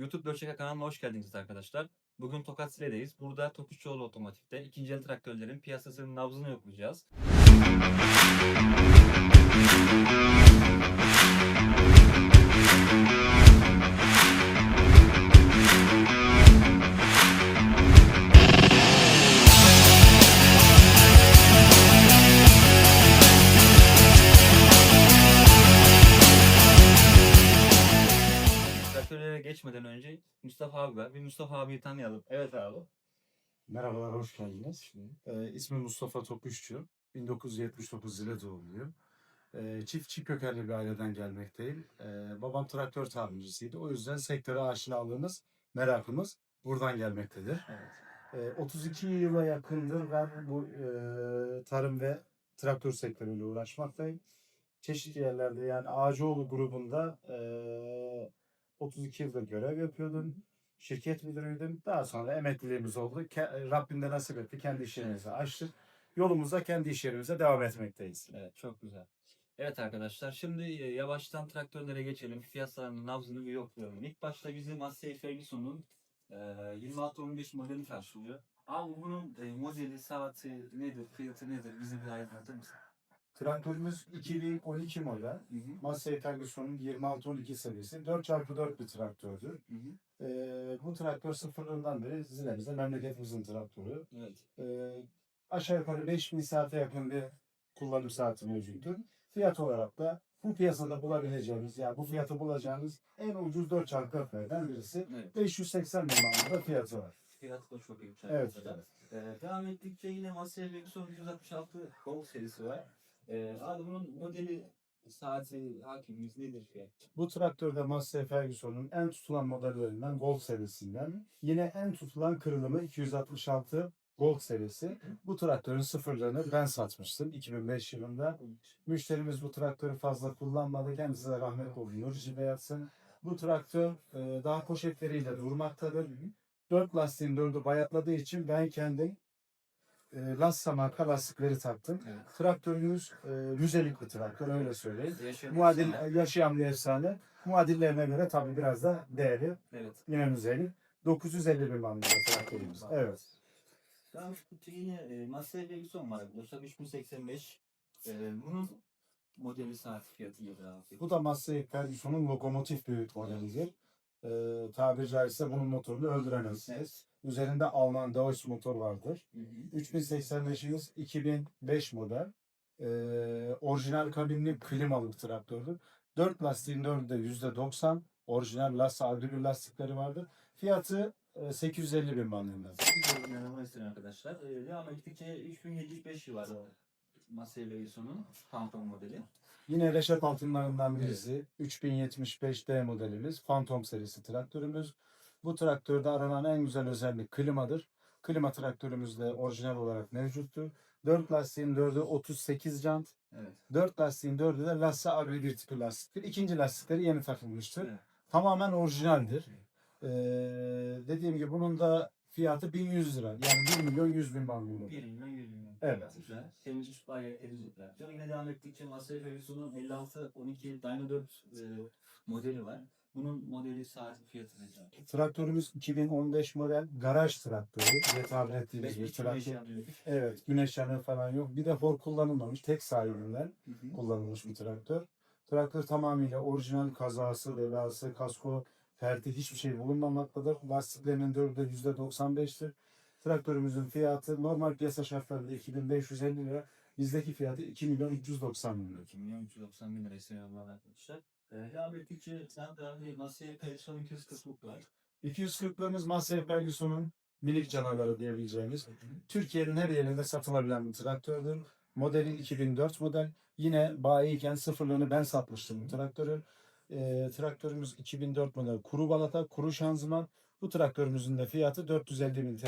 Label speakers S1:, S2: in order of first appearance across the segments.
S1: YouTube Bölçeka kanalına hoş geldiniz arkadaşlar. Bugün Tokat Sile'deyiz. Burada Tokuşçuoğlu Otomotiv'de ikinci el traktörlerin piyasasının nabzını yoklayacağız. Abi var. Bir Mustafa abiyi tanıyalım. Evet abi.
S2: Merhabalar, hoş geldiniz. Ee, ismim Mustafa Topuşçu. 1979 Zile doğumluyum. Ee, çiftçi kökenli bir aileden gelmekteyim. Ee, babam traktör tamircisiydi. O yüzden sektöre aşinalığımız, merakımız buradan gelmektedir.
S1: Evet.
S2: Ee, 32 yıla yakındır ben bu e, tarım ve traktör sektörüyle uğraşmaktayım. Çeşitli yerlerde yani Ağacıoğlu grubunda e, 32 yıldır görev yapıyordum. Şirket müdürüydüm. Daha sonra emekliliğimiz oldu. Ke- Rabbim de nasip etti. Kendi iş yerimizi açtık. Yolumuza kendi iş yerimize devam etmekteyiz.
S1: Evet çok güzel. Evet arkadaşlar şimdi e, yavaştan traktörlere geçelim. Fiyatlarının nabzını bir yoklayalım. İlk başta bizim Massey Ferguson'un e, 2615 modelini karşılıyor. Abi bunun e, modeli, saati nedir, fiyatı nedir? Bizi bir aydınlatır mısın?
S2: Traktörümüz 2012 model. Massey Ferguson'un 2612 serisi. 4x4 bir traktördür.
S1: Hı hı.
S2: Ee, bu traktör sıfırlığından beri Zile'mizde memleketimizin traktörü.
S1: Evet.
S2: Ee, aşağı yukarı 5000 saate yakın bir kullanım saati mevcuttur. Fiyat olarak da bu piyasada bulabileceğimiz, yani bu fiyatı bulacağınız en ucuz 4 çarklardan birisi.
S1: Evet.
S2: 580 bin manada fiyatı var.
S1: Fiyatı da çok iyi.
S2: Evet.
S1: arkadaşlar. E, devam ettikçe yine Massey Ferguson 166 Gold serisi var. E, abi bunun modeli, saati, hakimimiz nedir fiyat?
S2: Bu traktörde Massey Ferguson'un en tutulan modellerinden Gold serisinden. Yine en tutulan kırılımı 266 Gold serisi. Bu traktörün sıfırlarını ben satmıştım 2005 yılında. Müşterimiz bu traktörü fazla kullanmadı. Kendisine rahmet olsun. Nur içinde yatsın. Bu traktör e, daha poşetleriyle durmaktadır. Dört lastiğin dördü bayatladığı için ben kendim e, Lassa marka lastikleri taktım.
S1: Evet.
S2: Traktörümüz e, müzelik bir traktör öyle söyleyeyim.
S1: Yaşayan
S2: Muadil
S1: insan-
S2: yaşayan bir efsane. Muadillerine göre tabii biraz da değeri
S1: Evet.
S2: yine müzelik. 950 bin bandında traktörümüz. Evet.
S1: Tamam şu yine e, Massey Ferguson var. Bu tabii 3085. E, bunun modeli saat fiyatı abi.
S2: Bu da Massey Ferguson'un lokomotif büyük modelidir. Ee, tabiri caizse bunun motorunu öldüremezsiniz. Üzerinde Alman Deutz motor vardır.
S1: Hı hı.
S2: 3085'imiz 2005 model. Ee, orijinal kabinli klimalı bir traktördür. 4 lastiğin 4'ü de %90. Orijinal Lassa Agribir lastikleri vardır. Fiyatı e, 850 bin bandında.
S1: Güzel bir yanılma istedim arkadaşlar. E, devam ettikçe 3075 var Massey Ferguson'un Phantom modeli.
S2: Yine Reşat altınlarından birisi 3075D modelimiz Phantom serisi traktörümüz. Bu traktörde aranan en güzel özellik klimadır. Klima traktörümüzde orijinal olarak mevcuttur. 4 lastiğin 4'ü 38 jant.
S1: Evet.
S2: 4 lastiğin 4'ü de Lassa Agri bir tipi lastiktir. İkinci lastikleri yeni takılmıştır.
S1: Evet.
S2: Tamamen orijinaldir. Ee, dediğim gibi bunun da fiyatı 1100 lira. Yani 1 milyon 100 bin bandında.
S1: 1 milyon 100 milyon.
S2: Evet.
S1: Güzel. Temiz üst bayağı. Sonra yine devam ettikçe Massey Ferguson'un 5612 Dyna 4 e, modeli var. Bunun modeli saat fiyatı ne kadar?
S2: Traktörümüz 2015 model garaj traktörü. Diye tabir ettiğimiz bir traktör. Evet, güneş yanığı falan yok. Bir de for kullanılmamış, tek sahibinden kullanılmış bir traktör. Traktör tamamıyla orijinal kazası, belası, kasko, ferti hiçbir şey bulunmamaktadır. Lastiklerinin dördü de %95'tir. Traktörümüzün fiyatı normal piyasa şartlarında 2550 lira. Bizdeki fiyatı 2 milyon 390 bin lira.
S1: 2 milyon 390 bin lira istiyor Allah arkadaşlar. Devam ettikçe sen de Massey Ferguson 240 var.
S2: 240'larımız Massey Ferguson'un minik canavarı diyebileceğimiz Türkiye'nin her yerinde satılabilen bir traktördür. Modeli 2004 model. Yine bayiyken sıfırlığını ben satmıştım bu traktörü. Ee, traktörümüz 2004 model kuru balata, kuru şanzıman. Bu traktörümüzün de fiyatı 450 bin TL.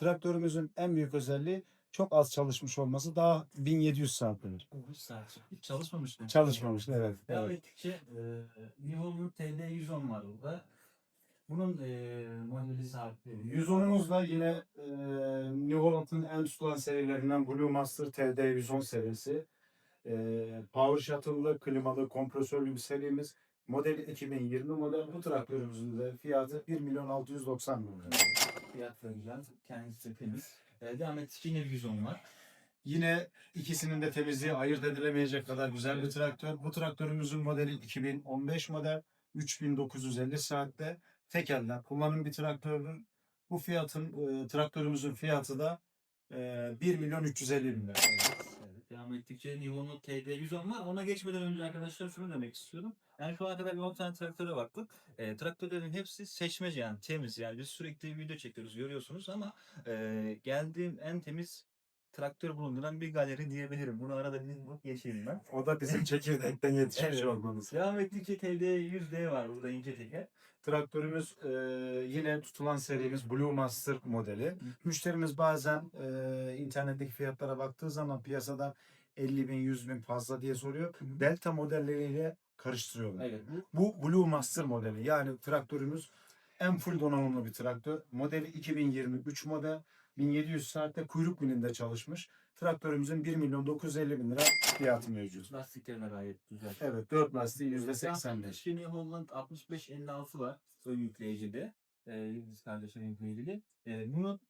S2: Traktörümüzün en büyük özelliği çok az çalışmış olması daha 1700 saattir.
S1: Hiç saat. Hiç çalışmamış mı?
S2: Çalışmamış evet.
S1: Devam
S2: evet.
S1: ettikçe e, Nihol'un TD 110 var burada. Bunun e, modeli saatleri.
S2: 110'umuz da yine e, New Holland'ın en tutulan serilerinden Blue Master TD 110 serisi. E, power shuttle'lı, klimalı, kompresörlü bir serimiz. Model 2020 model bu traktörümüzün de fiyatı 1 milyon 690 bin lira.
S1: Fiyatları güzel. Kendisi temiz. Ee, devam ettikçe yine bir 110 var.
S2: Yine ikisinin de temizliği ayırt edilemeyecek kadar güzel bir traktör. Bu traktörümüzün modeli 2015 model 3950 saatte tek elden kullanım bir traktörün. Bu fiyatın e, traktörümüzün fiyatı da e, 1 milyon 350 bin lira.
S1: Ettikçe Nihon'un TD110 var. Ona geçmeden önce arkadaşlar şunu demek istiyorum. Yani şu ana kadar bir 10 tane traktöre baktık. E, traktörlerin hepsi seçmece yani temiz. Yani biz sürekli video çekiyoruz görüyorsunuz ama e, geldiğim en temiz traktör bulunduran bir galeri diyebilirim. Bunu arada bir geçeyim ben.
S2: O da bizim çekirdekten yetişmiş
S1: Evet.
S2: olmamız.
S1: Devam ettikçe TD100D var burada ince teker.
S2: Traktörümüz e, yine tutulan serimiz Blue Master modeli. Müşterimiz bazen e, internetteki fiyatlara baktığı zaman piyasada 50 bin 100 bin fazla diye soruyor. Delta modelleriyle karıştırıyorlar.
S1: Evet bu
S2: Blue Master modeli yani traktörümüz en full donanımlı bir traktör. Modeli 2023 model 1700 saatte kuyruk milinde çalışmış. Traktörümüzün 1 milyon 950 bin lira fiyatı mevcut.
S1: lastiklerine gayet güzel.
S2: Evet 4 lastiği %85.
S1: Şimdi Holland 6556 var ön yükleyicide. Ee, Yıldız kardeşler yükleyicili. Ee, bunun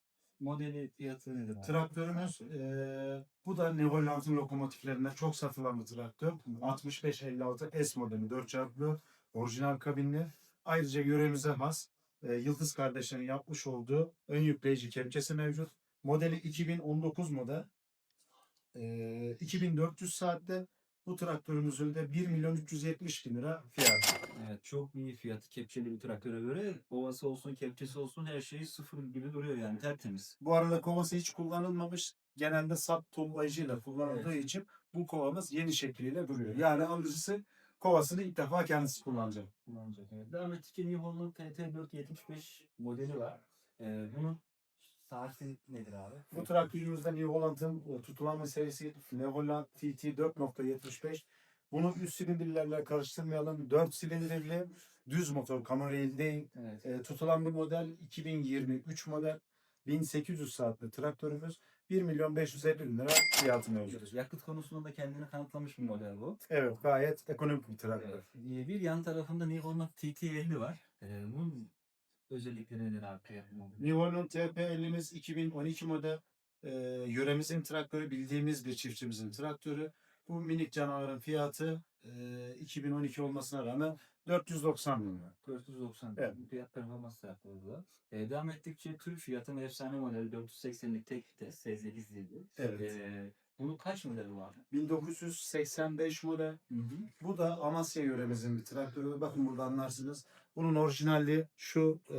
S1: modeli fiyatı nedir? abi?
S2: Traktörümüz eee, bu da Nevoland'ın lokomotiflerinden çok satılan bir traktör. 6556 S modeli 4x4 orijinal kabinli. Ayrıca yöremize has eee, Yıldız kardeşlerin yapmış olduğu ön yükleyici kepçesi mevcut. Modeli 2019 model. Eee 2400 saatte bu traktörümüzün de 1 milyon 370 bin lira fiyatı.
S1: Evet çok iyi fiyatı kepçeli bir traktöre göre. Ovası olsun kepçesi olsun her şeyi sıfır gibi duruyor yani tertemiz.
S2: Bu arada kovası hiç kullanılmamış. Genelde sap toplayıcıyla kullanıldığı
S1: Evet.
S2: için bu kovamız yeni şekliyle duruyor. Yani alıcısı kovasını ilk defa kendisi kullanacak.
S1: Kullanacak. Evet. Devam ettikçe New Holland TT475 modeli var. Ee, bunun saati nedir abi?
S2: Bu traktörümüzde New Holland'ın e, tutulan bir serisi New Holland TT 4.75. Bunu üst silindirlerle karıştırmayalım. 4 silindirli düz motor değil.
S1: Evet.
S2: E, tutulan bir model 2023 model 1800 saatli traktörümüz 1 milyon 550 bin lira fiyatı mevcut.
S1: Yakıt konusunda da kendini kanıtlamış bir model bu.
S2: Evet gayet ekonomik bir traktör.
S1: Evet. Ee, Bir yan tarafında Holland TT50 var. Ee, bunun özellikleri nedir abi?
S2: Nivo'nun TP50'miz 2012 model. Ee, yöremizin traktörü bildiğimiz bir çiftçimizin traktörü. Bu minik canavarın fiyatı e, 2012 olmasına rağmen 490 bin lira.
S1: 490.
S2: Evet.
S1: Fiyat performans yapıldı. Ee, devam ettikçe tür fiyatın efsane modeli 480'lik tek vites S8 dedi.
S2: Evet.
S1: Ee, bunun kaç modeli var?
S2: 1985 model.
S1: Hı hı.
S2: Bu da Amasya yöremizin bir traktörü. Bakın burada anlarsınız. Bunun orijinalliği şu e,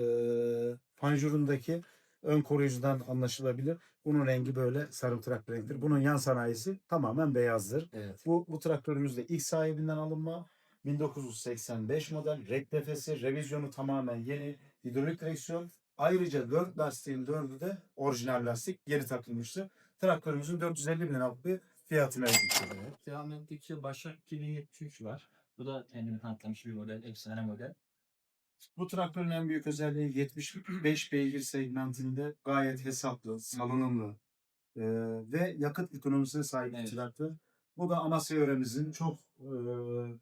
S2: panjurundaki ön koruyucudan anlaşılabilir. Bunun rengi böyle sarı traktör rengidir. Bunun yan sanayisi tamamen beyazdır.
S1: Evet.
S2: Bu, bu traktörümüz de ilk sahibinden alınma. 1985 model. Rektifesi, revizyonu tamamen yeni. Hidrolik direksiyon. Ayrıca 4 lastiğin 4'ü de orijinal lastik geri takılmıştı. Traktörümüzün 450 bin liralık bir fiyatı mevcut.
S1: Evet. Devam ettikçe Başak 2073 var. Bu da kendini kanıtlamış bir model. Efsane model.
S2: Bu traktörün en büyük özelliği 75 beygir segmentinde gayet hesaplı, salınımlı e, ve yakıt ekonomisine sahip bir
S1: Evet.
S2: traktör. Bu da Amasya yöremizin çok e,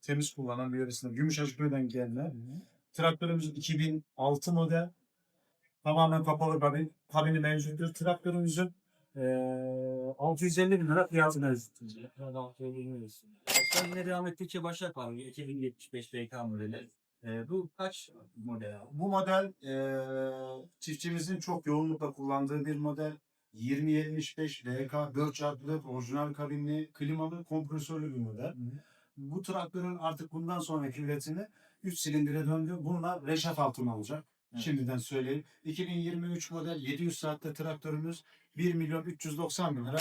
S2: temiz kullanan bir yöresinde. Gümüşhacıköy'den gelme. Traktörümüz 2006 model. Tamamen kapalı kabin, kabini mevcuttur. Traktörümüzün e, 650 bin lira fiyatı mevcut.
S1: Başak yine devam ettikçe Başak var. 2075 BK modeli. Ee, bu kaç model abi?
S2: Bu model eee çiftçimizin çok yoğunlukla kullandığı bir model. 2075 VK 4x4 orijinal kabinli, klimalı, kompresörlü bir model. Bu traktörün artık bundan sonraki üretimi 3 silindire döndü. Bunlar reşat altına olacak.
S1: Evet.
S2: Şimdiden söyleyeyim. 2023 model 700 saatte traktörümüz 1 milyon 390 bin lira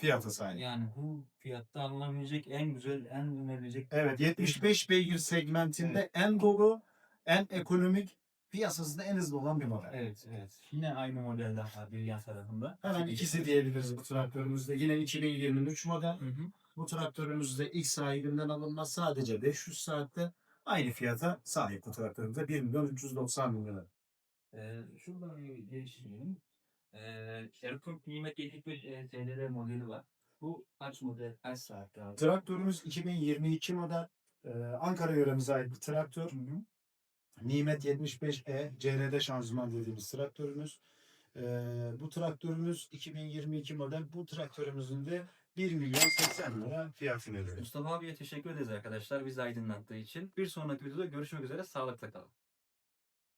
S2: fiyata sahip.
S1: Yani bu fiyatta alınabilecek en güzel, en önerilecek.
S2: Evet 75 beygir segmentinde en dolu, en ekonomik, piyasasında en hızlı olan bir model.
S1: Evet, evet. Yine aynı modelde var bir yan tarafında.
S2: Hemen ikisi diyebiliriz bu traktörümüzde. Yine 2023 model.
S1: Hı hı.
S2: Bu traktörümüzde ilk sahibinden alınma sadece 500 saatte aynı fiyata sahip traktörümüzde 1 milyon 390 bin lira.
S1: Ee, şuradan bir değiştirelim. Ee, Erkut Nimet 75 e, TLR modeli var. Bu kaç model, kaç saatte abi?
S2: Traktörümüz 2022 model. Ee, Ankara yöremize ait bir traktör. Nimet 75E CRD şanzıman dediğimiz traktörümüz. Ee, bu traktörümüz 2022 model. Bu traktörümüzün de 1 milyon 80 lira fiyatını veriyoruz.
S1: Mustafa abiye teşekkür ederiz arkadaşlar bizi aydınlattığı için. Bir sonraki videoda görüşmek üzere. Sağlıkla kalın.